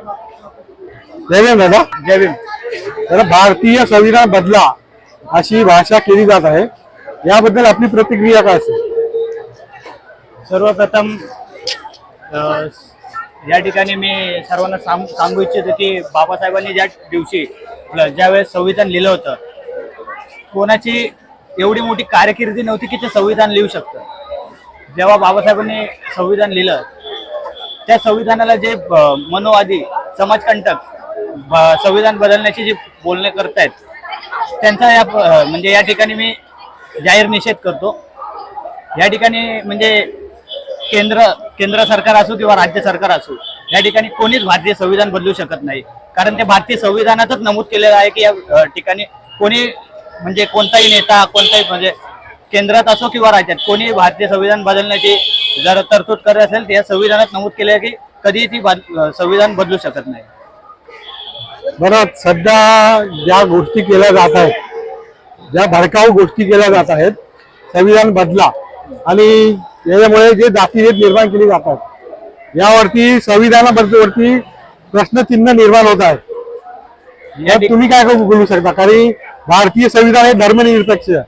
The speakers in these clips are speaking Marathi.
जय भीम दादा. जय भीम. तर भारतीय संविधान बदला अशी भाषा केली जात आहे. याबद्दल आपली प्रतिक्रिया काय असेल? सर्वप्रथम अ, या ठिकाणी मी सर्वांना सांग सांगू इच्छितो की बाबासाहेबांनी ज्या दिवशी ज्यावेळेस संविधान लिहिलं होतं कोणाची एवढी मोठी कारकिर्दी नव्हती की ते संविधान लिहू शकतं. जेव्हा बाबासाहेबांनी संविधान लिहिलं त्या संविधानाला जे मनोवादी समाजकंटक संविधान बदलण्याची जे बोलणे करतायत त्यांचा या म्हणजे या ठिकाणी मी जाहीर निषेध करतो. या ठिकाणी म्हणजे केंद्र केंद्र सरकार असो किंवा राज्य सरकार असो या ठिकाणी कोणीच भारतीय संविधान बदलू शकत नाही. कारण ते भारतीय संविधानातच नमूद केलेलं आहे की या ठिकाणी कोणी म्हणजे कोणताही नेता कोणताही म्हणजे केंद्रात असो किंवा राज्यात कोणी भारतीय संविधान बदलण्याची जर तरतूद करत असेल तर या संविधानात नमूद केलं की कधीही ती संविधान बदलू शकत नाही. बरं सध्या ज्या गोष्टी केल्या जात आहेत ज्या भडकाऊ गोष्टी केल्या जात आहेत संविधान बदला. आणि याच्यामुळे जे जातीभेद निर्माण केली जातात यावरती संविधानावरती प्रश्नचिन्ह निर्माण होत आहे तुम्ही काय बोलू शकता? कारण भारतीय संविधान हे धर्मनिरपेक्ष आहे.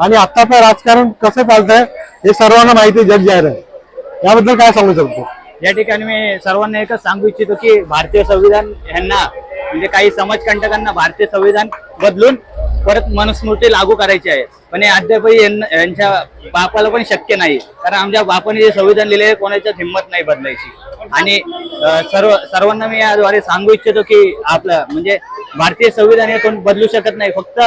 आणि आत्ताचं राजकारण कसं चालतंय हे सर्वांना माहिती जग जाहीर आहे. याबद्दल काय सांगू शकतो? या ठिकाणी मी सर्वांना एकच सांगू इच्छितो की भारतीय संविधान यांना म्हणजे काही समाजकंटकांना भारतीय संविधान बदलून परत मनुस्मृती लागू करायची आहे. पण हे अद्यापही यांना- यांच्या बापाला पण शक्य नाही. कारण आमच्या बापाने जे संविधान लिहिले कोणाच्याच हिंमत नाही बदलायची. आणि सर्व सर्वांना मी याद्वारे सांगू इच्छितो की आपलं म्हणजे भारतीय संविधान हे कोण बदलू शकत नाही. फक्त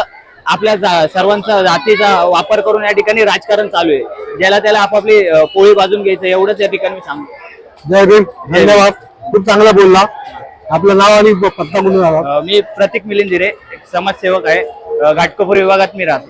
आपल्या सर्वांचा जातीचा वापर करून या ठिकाणी राजकारण चालू आहे. ज्याला त्याला आपापली पोळी बाजून घ्यायचं एवढंच या ठिकाणी मी सांगतो. जय भीम धन्यवाद. खूप चांगला बोलला. आपलं नाव आणि पत्ता बोलून अ, मी प्रतीक मिलिंद दिरे एक समाजसेवक आहे. घाटकोपर विभागात मी राहतो.